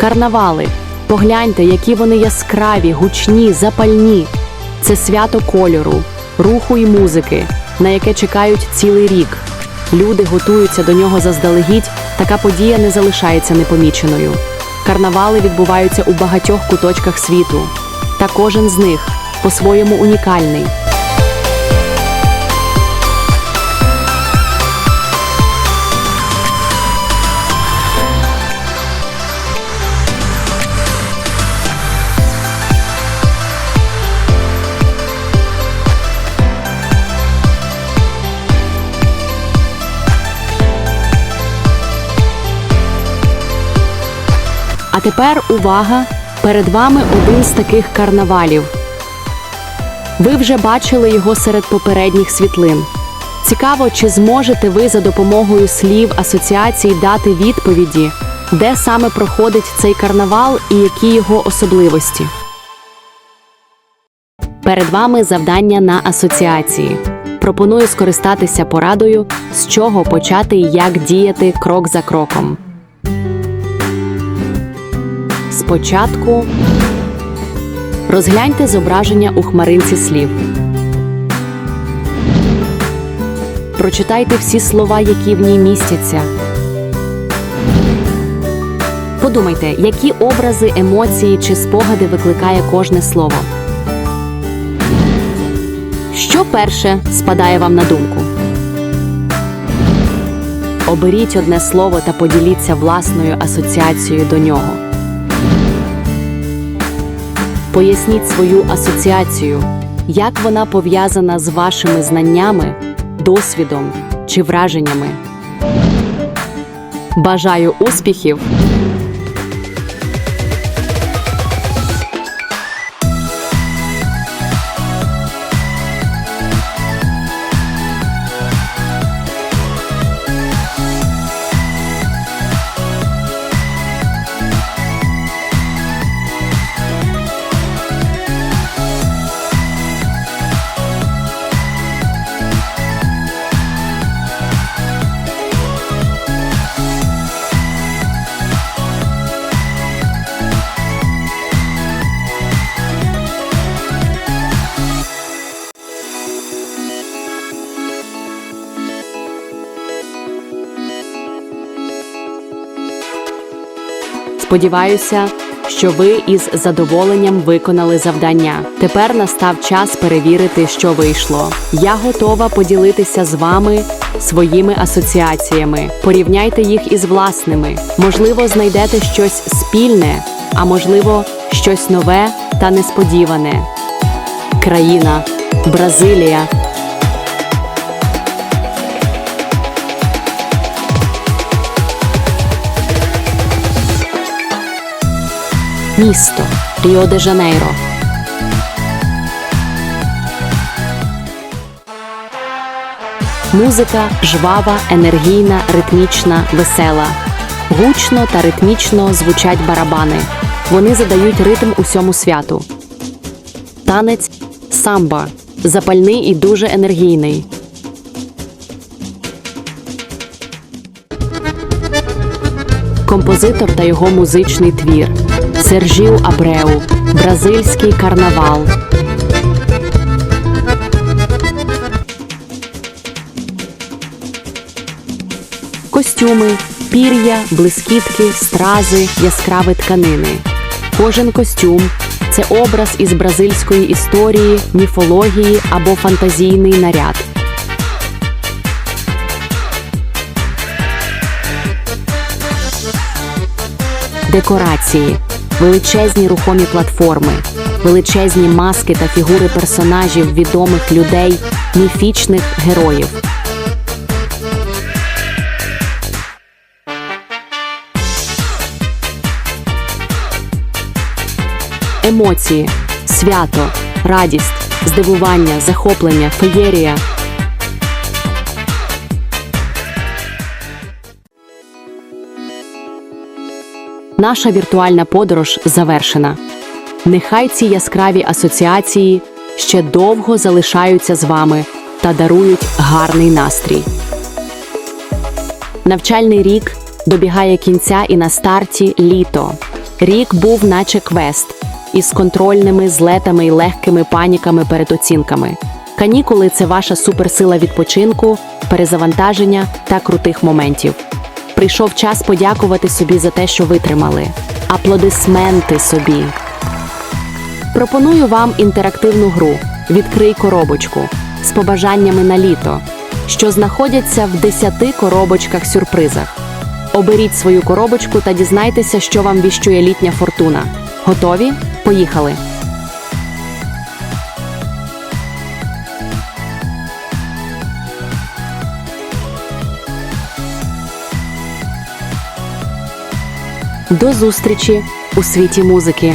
Карнавали. Погляньте, які вони яскраві, гучні, запальні. Це свято кольору, руху і музики, на яке чекають цілий рік. Люди готуються до нього заздалегідь, така подія не залишається непоміченою. Карнавали відбуваються у багатьох куточках світу, та кожен з них по-своєму унікальний. Тепер увага! Перед вами один з таких карнавалів. Ви вже бачили його серед попередніх світлин. Цікаво, чи зможете ви за допомогою слів асоціацій дати відповіді, де саме проходить цей карнавал і які його особливості. Перед вами завдання на асоціації. Пропоную скористатися порадою, з чого почати і як діяти крок за кроком. Спочатку розгляньте зображення у хмаринці слів. Прочитайте всі слова, які в ній містяться. Подумайте, які образи, емоції чи спогади викликає кожне слово. Що перше спадає вам на думку? Оберіть одне слово та поділіться власною асоціацією до нього. Поясніть свою асоціацію, як вона пов'язана з вашими знаннями, досвідом чи враженнями. Бажаю успіхів! Сподіваюся, що ви із задоволенням виконали завдання. Тепер настав час перевірити, що вийшло. Я готова поділитися з вами своїми асоціаціями. Порівняйте їх із власними. Можливо, знайдете щось спільне, а можливо, щось нове та несподіване. Країна Бразилія. Місто Ріо де Жанейро. Музика жвава, енергійна, ритмічна, весела. Гучно та ритмічно звучать барабани. Вони задають ритм усьому святу. Танець самба запальний і дуже енергійний. Композитор та його музичний твір Сержіу Абреу Бразильський карнавал. Костюми, пір'я, блискітки, стрази, яскраві тканини. Кожен костюм це образ із бразильської історії, міфології або фантазійний наряд. Декорації, величезні рухомі платформи, величезні маски та фігури персонажів відомих людей, міфічних героїв. Емоції, свято, радість, здивування, захоплення, феєрія. Наша віртуальна подорож завершена. Нехай ці яскраві асоціації ще довго залишаються з вами та дарують гарний настрій. Навчальний рік добігає кінця і на старті літо. Рік був наче квест із контрольними злетами й легкими паніками перед оцінками. Канікули це ваша суперсила відпочинку, перезавантаження та крутих моментів. Прийшов час подякувати собі за те, що витримали. Аплодисменти собі. Пропоную вам інтерактивну гру Відкрий коробочку з побажаннями на літо, що знаходяться в 10 коробочках сюрпризах. Оберіть свою коробочку та дізнайтеся, що вам віщує літня фортуна. Готові? Поїхали! До зустрічі у світі музики.